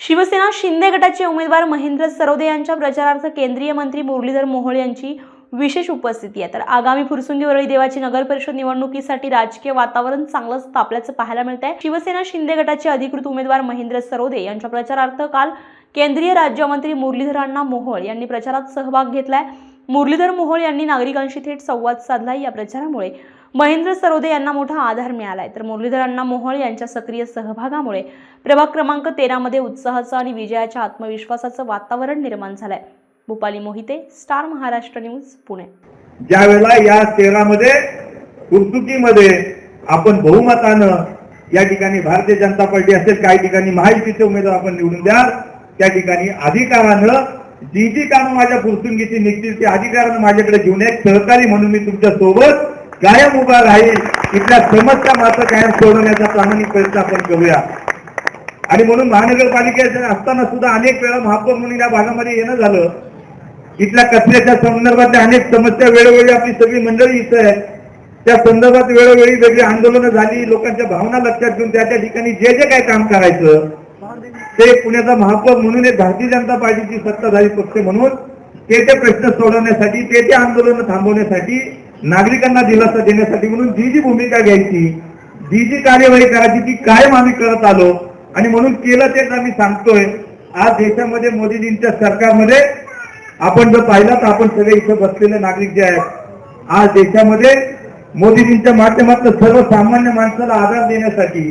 शिवसेना शिंदे गटाचे उमेदवार महेंद्र सरोदे यांच्या प्रचारार्थ केंद्रीय मंत्री मुरलीधर मोहोळ यांची विशेष उपस्थिती आहे. तर आगामी फुरसुंगी वरळी देवाची नगर परिषद निवडणुकीसाठी राजकीय वातावरण चांगलंच तापल्याचं पाहायला मिळत आहे शिवसेना शिंदे गटाचे अधिकृत उमेदवार महेंद्र सरोदे यांच्या प्रचारार्थ काल केंद्रीय राज्यमंत्री मुरलीधरांना मोहोळ यांनी प्रचारात सहभाग घेतलाय. मुरलीधर मोहोळ यांनी नागरिकांशी थेट संवाद साधला. या प्रचारामुळे महेंद्र सरोदे यांना मोठा आधार मिळालाय. तर मुरलीधर अण्णा मोहोळ यांच्या सक्रिय सहभागामुळे प्रभाग क्रमांक तेरामध्ये उत्साहाचं आणि विजयाच्या आत्मविश्वासाचं वातावरण निर्माण झालंय. Bhupali Mohite star Maharashtra news Pune. ज्यावेळेला या तेरामध्ये कुर्तुकीमध्ये आपण बहुमतानं या ठिकाणी भारतीय जनता पार्टी असेल काही ठिकाणी महायुतीचे उमेदवार आपण निवडून द्या त्या ठिकाणी अधिकारानं जी जी कामं माझ्या फुरसुंगीची निघतील ती अधिकारानं माझ्याकडे घेऊन एक सहकारी म्हणून मी तुमच्यासोबत कायम उभा राहील. इथल्या समस्या मात्र कायम सोडवण्याचा प्रामाणिक प्रयत्न आपण करूया. आणि म्हणून महानगरपालिकेच्या असताना सुद्धा अनेक वेळा महापौर म्हणून या भागामध्ये येणं झालं. इथल्या कचऱ्याच्या संदर्भातल्या अनेक समस्या वेळोवेळी आपली सगळी मंडळी इथं आहे. त्या संदर्भात वेळोवेळी वेगळी आंदोलनं झाली. लोकांच्या भावना लक्षात घेऊन त्या त्या ठिकाणी जे जे काय काम करायचं ते पुण्याचा महापौर म्हणून हे भारतीय जनता पार्टीची सत्ताधारी पक्ष म्हणून ते ते प्रश्न सोडवण्यासाठी ते ते आंदोलन थांबवण्यासाठी नागरिकांना दिलासा देण्यासाठी म्हणून जी जी भूमिका घ्यायची जी जी कार्यवाही करायची ती कायम आम्ही करत आलो. आणि म्हणून केलं तेच आम्ही सांगतोय. आज देशामध्ये मोदीजींच्या सरकारमध्ये आपण जर पाहिलं तर आपण सगळे इथं बसलेले नागरिक जे आहेत आज देशामध्ये मोदीजींच्या माध्यमातून सर्वसामान्य माणसाला आधार देण्यासाठी